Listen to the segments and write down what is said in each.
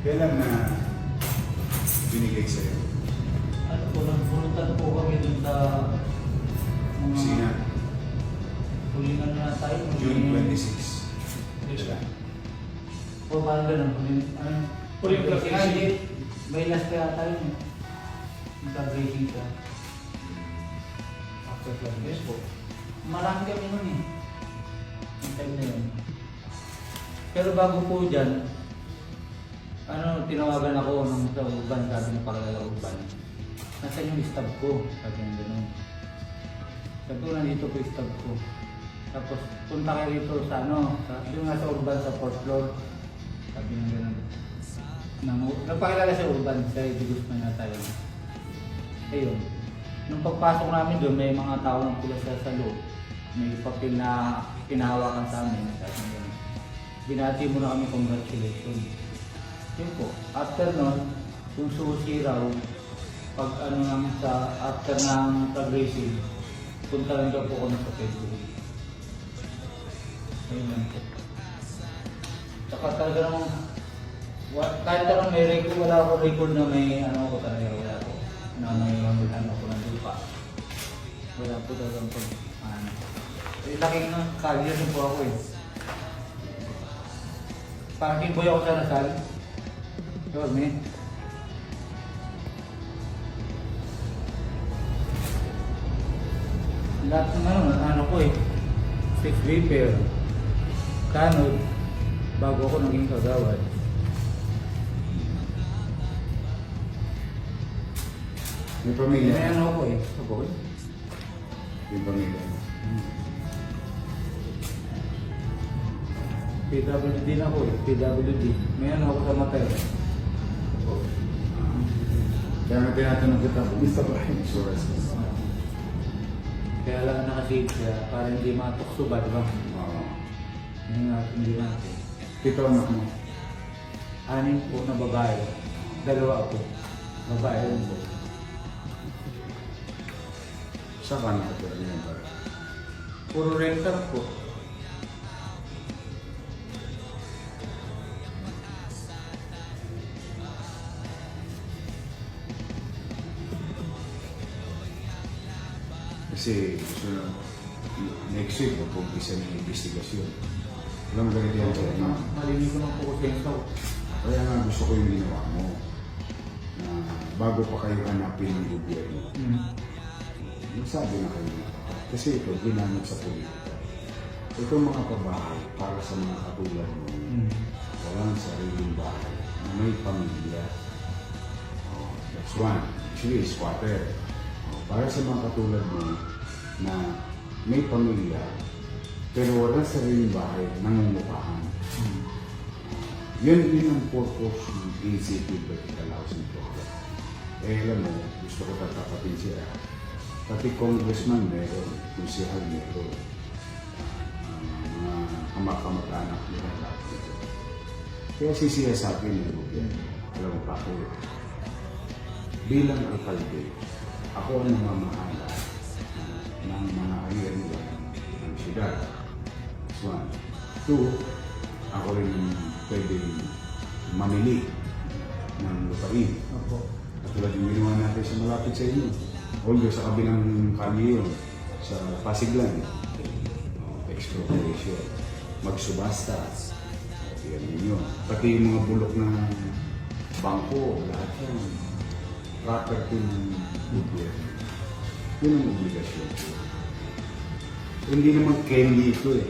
Kailan na binigay sa'yo? Ano po, nagpuntan po kami dun sa mga Sina? hulingan na tayo. June Hulingan- 26. Yes, sir. O parang ganun. Ano? Huling hindi. May last kaya tayo. Nagka-breaking ka. After class. Yes po. Marami kami nun eh. Yung time na yun. Pero bago po dyan, ano, tinawagan ako nung sa urban, sabi ng pakalala urban. Nasaan yung stab ko? Sabi ng gano'n. Sabi ko, nandito po yung stab ko. Tapos, punta kayo rito sa ano, sa, yung nasa urban sa fourth floor. Sabi ng gano'n. Nang, nagpakilala sa urban, sa Eddie Guzman na tayo. Ayun. Nung pagpasok namin doon, may mga tao ng pula sa, sa. May papel na pinahawakan sa amin. Sabi ng gano'n. Binati mo na kami, congratulations. Yun po. After nun, yung susi raw, pag ano namin sa, after ng pag-racing, punta lang daw po kami sa February. Ayun lang po. Saka talaga namang, wa- kahit anong may record, wala ako record na may ano ko talaga, wala ko. Na may ano ko ng lupa. Wala po talaga po. Ano. Eh, laking na, din po ako eh. Parking boy ako sa Nasal. Dorme. Lahat ng ano, ano ko eh. Six repair. Kanod. Bago ako naging kagawad. May May pamilya. ano ako eh. Sa boy. Yung pamilya. PWD na ako eh. PWD. May ano ako sa mata eh. Kaya nga tinatanong kita gusto ba yung insurance mo. Kaya lang nakasave siya para hindi matukso ba, di ba? Oo. Hindi natin, hindi natin. Pito anak mo. Anim po na babae. Dalawa ako. Babae rin po. Saan ka nakatira niyan? Puro rental po. Kasi gusto na next week mag-umpisa ng investigasyon. Alam mo ganito yan sa'yo, no? Malinig ko ng po ko Kaya nga gusto ko yung ginawa mo. Na bago pa kayo hanapin ng gobyerno. Hmm. Nagsabi na kayo. Kasi ito, ginamit sa politika. Ito mga kabahay para sa mga katulad mo. Hmm. Walang sariling bahay na may pamilya. Oh, that's one. Actually, squatter. Oh, para sa mga katulad mo na may pamilya pero walang sariling bahay, nangungupahan. Hmm. Yun, yun ang purpose ng ACP Vertical Housing Program. Eh, alam mo, gusto ko tatapatin siya. Pati congressman meron, konsehal meron. Ah, mga kamakamag-anak nila lahat dito. Kaya sisiya sa akin ng gobyerno. Alam mo bakit? Bilang alkalde, ako ang namamahala ng mga ayariwan ng siyudad. That's one. Two, ako rin yung pwedeng mamili ng lupain. Opo. Katulad yung ginawa natin sa malapit sa inyo. Although sa kabilang kalye yun, sa Pasiglan, oh, expropriation, magsubasta, yan ninyo. Pati yung mga bulok ng bangko, lahat yan, property ng gobyerno. Yun ang obligasyon. Hindi naman candy ito eh.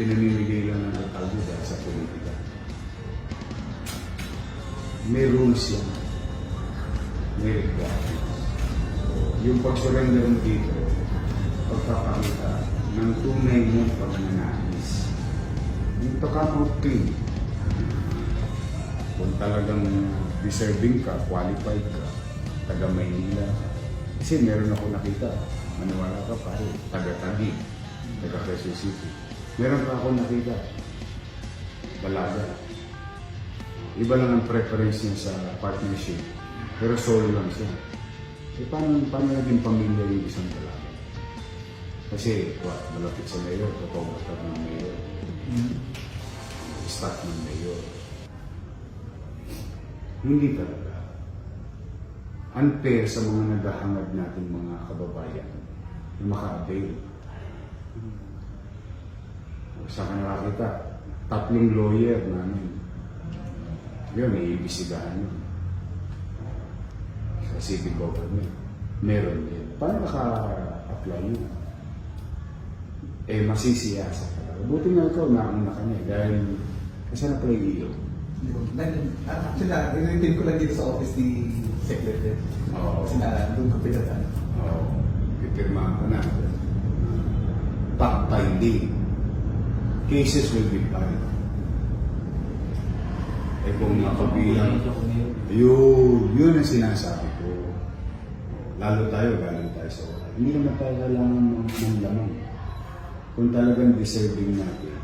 Pinamimigay lang ng alkalde dahil sa politika. May rules yan. May requirements. Yung pag-surrender mo dito, pagpapakita ng tunay mong pagnanais. Yung come out clean. Kung talagang deserving ka, qualified ka, taga Maynila. Kasi meron ako nakita, maniwala ka pare, taga-tagi, taga Quezon City. Meron pa ako nakita, balaga. Iba lang ang preference niya sa partnership, pero solo lang siya. Eh, paano, paano naging pamilya yung isang dalaga? Kasi, what, malapit sa mayor, photographer ng mayor, Hmm. staff ng mayor. Hindi talaga. Unfair sa mga naghahangad natin mga kababayan na maka-avail. Sa ka nakakita, tatlong lawyer namin. Yun, iibisigahan yun. Sa city government. Meron din. Paano naka-apply yun? Eh, masisiyasa ka. Buti nga ikaw, nauna ka niya. Dahil, kasi na pala iyo. Actually, na, nilipin ko lang dito sa office ni Secretary. Oo. Kasi na, doon ko pinatan. Oo. Pipirmahan ko na. Fact-finding. Cases will be filed. Eh kung meron. yun, yun ang sinasabi ko. Lalo tayo, galing tayo sa oras. Hindi naman tayo kailangan ng, ng lamang. Kung talagang deserving natin,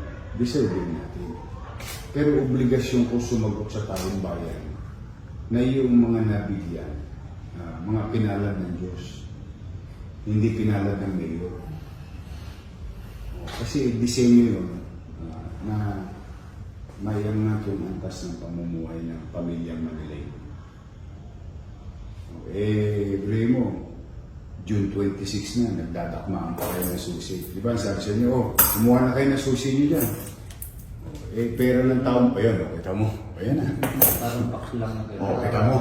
deserving natin. Pero obligasyon ko sumagot sa taong bayan na yung mga nabigyan, ah, mga pinalad ng Diyos, hindi pinalad ng mayor. Kasi disenyo yun ah, na may ang natin antas ng pamumuhay ng pamilyang Manilay. Eh, Remo, June 26 na, nagdadakmaan pa kayo ng susi. Di ba, sabi sa inyo, oh, kumuha na kayo ng susi niyo dyan. Eh, pera ng taon pa yun, kita mo. Ayan na. Parang box lang na kayo. Oh, kita mo.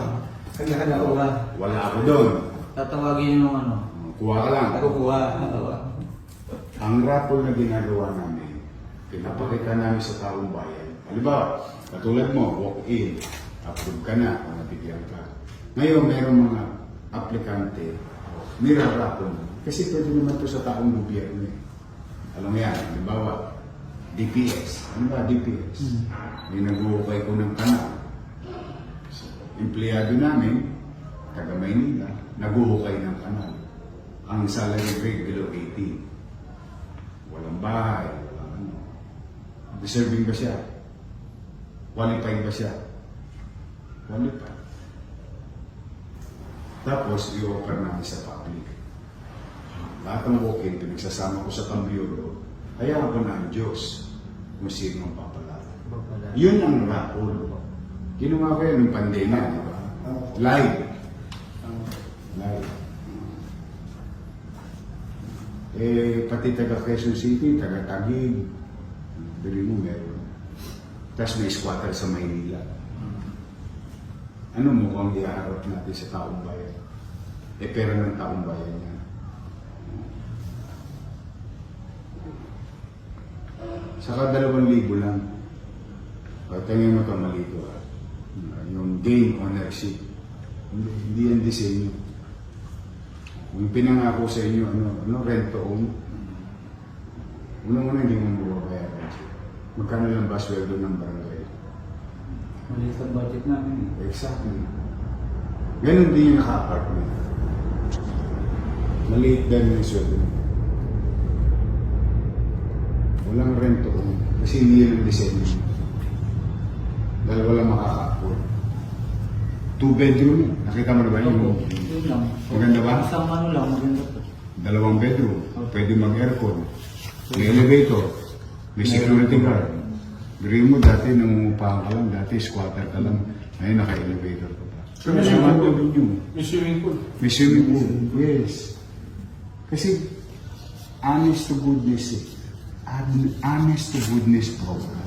Kanya-kanya ko ba? Wala ako doon. Tatawagin yung ano. Kuha ka lang. Ako kuha. Ang rapol na ginagawa namin, pinapakita namin sa taong bayan. Halimbawa, katulad mo, walk-in, approve ka na, kung nabigyan ka. Ngayon, meron mga aplikante, nirarapol. Kasi pwede naman to sa taong gobyerno eh. Alam mo yan, halimbawa, DPS. Ano ba DPS? May nag-uukay ko ng kanal. So, empleyado namin, taga Maynila, nag-uukay ng kanal. Ang salary grade below 18 walang bahay, walang ano. Deserving ba siya? Qualified ba siya? Qualified. Tapos, i-offer namin sa public. Lahat ng walk-in, pinagsasama ko sa kambyuro, hayaan ko na ang Diyos kung sino ang papalala. Yun ang rapol. Ginawa ko yun ng pandemya, di ba? Live. Live. Eh, pati taga Quezon City, taga Taguig, bili mo meron. Tapos may squatter sa Maynila. Ano mo kung iharap natin sa taong bayan? Eh, pera ng taong bayan yan. Saka dalawang libo lang. Tingnan mo ito, malito ah. Yung gain ownership. Hindi, hindi yan disenyo. Kung pinangako sa inyo, ano, ano, rent to own, unang-una hindi mo bumabayaran. Magkano lang ba sweldo ng barangay? Maliit ang budget namin. Exactly. Ganon din yung naka-apartment. Maliit din yung sweldo. Walang rent to. Kasi hindi yan ang disenyo. Dahil walang makaka-afford. Two bedroom. Nakita mo na ba yung Opo, yun lang. Maganda ba? Isang ano lang, maganda to. dalawang bedroom? Pwede mag-aircon. May elevator. May security guard. Dream mo dati nangungupahan ka lang. Dati squatter ka lang. Ngayon naka-elevator ka pa. Pero swimming pool. doon yun. May swimming pool. May swimming pool. Yes. Kasi honest to goodness eh. Honest to goodness program.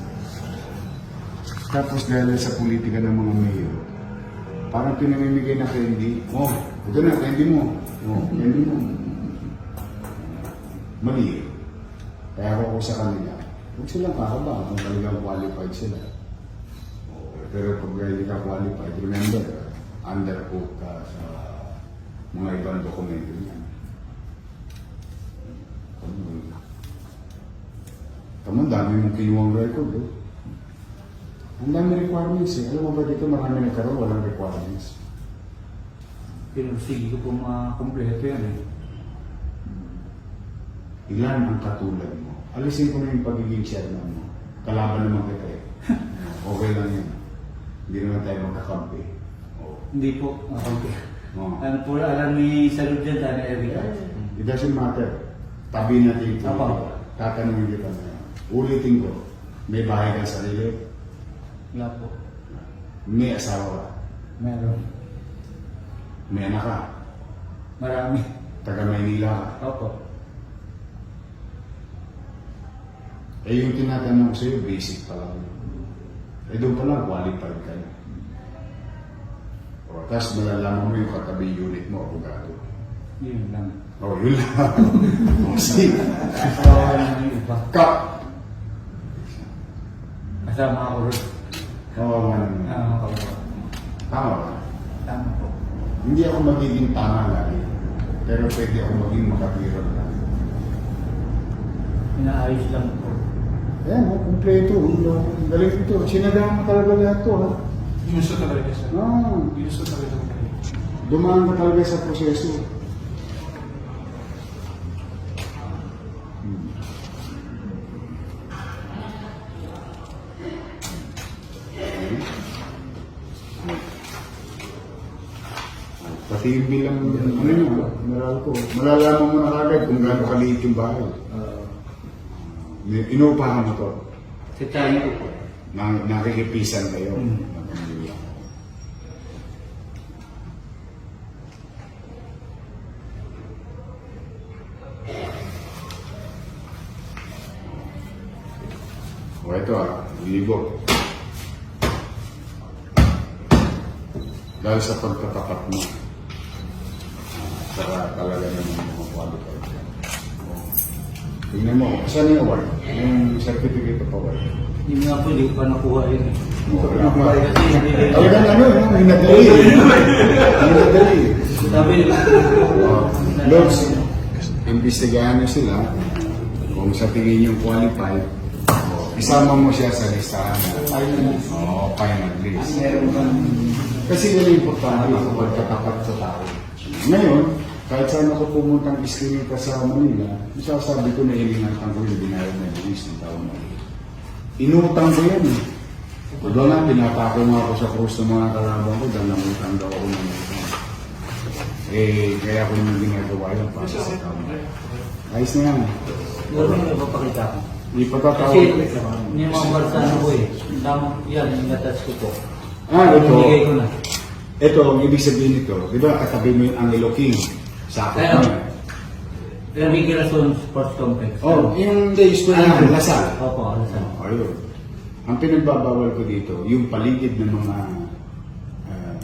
Tapos dahil sa politika ng mga mayor, parang pinamimigay na candy. Oh, ito na, candy mo. Oh, candy mo. Mali. Kaya ako ko sa kanila, huwag silang kakaba kung talagang qualified sila. Oh, pero pag hindi ka qualified, remember, under oath ka sa mga ibang dokumento niya. Tama. Tama, dami mong kinuwang record, oh. Ang dami requirements eh. Alam mo ba dito marami nagkaroon, walang requirements. Sige ko po makakompleto yan eh. Ilan ang katulad mo? Alisin ko na yung pagiging chairman mo. Kalaban naman kita eh. Okay lang yan. Hindi naman tayo magkakampi. Oh. Hindi po. Okay. Oh. Ano po, alam ni Salud dyan, Tani Erika. It doesn't matter. Tabi natin ito. Tatanungin kita na. Ulitin ko. May bahay ka sa sarili. Wala po. May asawa ka. Meron. May anak ka. Marami. Taga Maynila ka. Opo. Eh yung tinatanong ko sa'yo, basic pa lang. Eh doon pa lang, qualified ka na. O, tapos malalaman mo yung katabi unit mo, abogado. Yun lang. O, yun lang. o, sige. Ka! Kasama ako rin. Kawawa naman. Ah, kawawa. Tama ba? Tama po. Hindi ako magiging tama lagi. Pero pwede ako maging makapirang lagi. Inaayos lang po. Ayan, oh, kumpleto. Ang Galing ito. Sinadaan mo talaga lahat to, ha? Gusto talaga siya. Ah, Gusto talaga dumaan ka talaga sa proseso. Pati yung bilang, ano yun, meral ko. Malalaman mo na kagad kung gaano kaliit yung bahay. Uh, Inuupahan mo to. Sa China ko po. Na, nakikipisan kayo. Pamilya. O ito ah, libo. Dahil sa pagtatapat mo. Saka talaga naman mga qualified ka. O, Tingnan mo, saan yung award? Yung certificate of award. Yung nga po, hindi ko pa nakuha yun. eh. Talagang Kasi hindi ano, no? Hinadali. Hinadali. Sabi nila. Oh, Logs, imbestigahan nyo sila kung sa tingin yung qualified, oh, isama mo siya sa listahan. Oo, final list. Meron kang Kasi yun ang importante sa pagkatapat sa tao. Ngayon, kahit saan ako pumuntang iskinita sa Manila, masasabi ko na ilinatan ko yung binayad na buwis ng taon na yun. Inutang ko yan eh. Doon nga, pinapako nga ako sa krus ng mga kalaban ko dahil nangutang daw ako ng utang. Eh, kaya ko naman ginagawa yun para sa taon na yun. Ayos na yan. Siguro may papakita ko. Ipagkatawag Kasi ko. yung mga barsano ko eh. Tama, yan, yung natas ko po. Ah, ito. Binigay ko na. Ito, ang ibig sabihin nito, di ba katabi mo yung Angelo King? Ayun. mo yan. Enrique Rason Sports Complex. Oh, yung days ko na Lasal. Opo, sa? Oh, ayun. Ang pinagbabawal ko dito, yung paligid ng mga ah,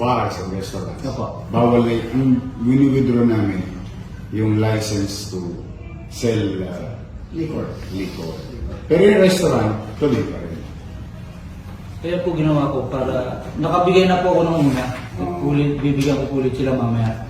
bars o restaurants. Opo. Bawal na yung wini-withdraw namin yung license to sell ah, liquor. liquor. Pero yung restaurant, tuloy pa rin. Kaya po ginawa ko para, nakabigay na po ako ng una. Oo. Ulit, bibigyan ko ulit sila mamaya.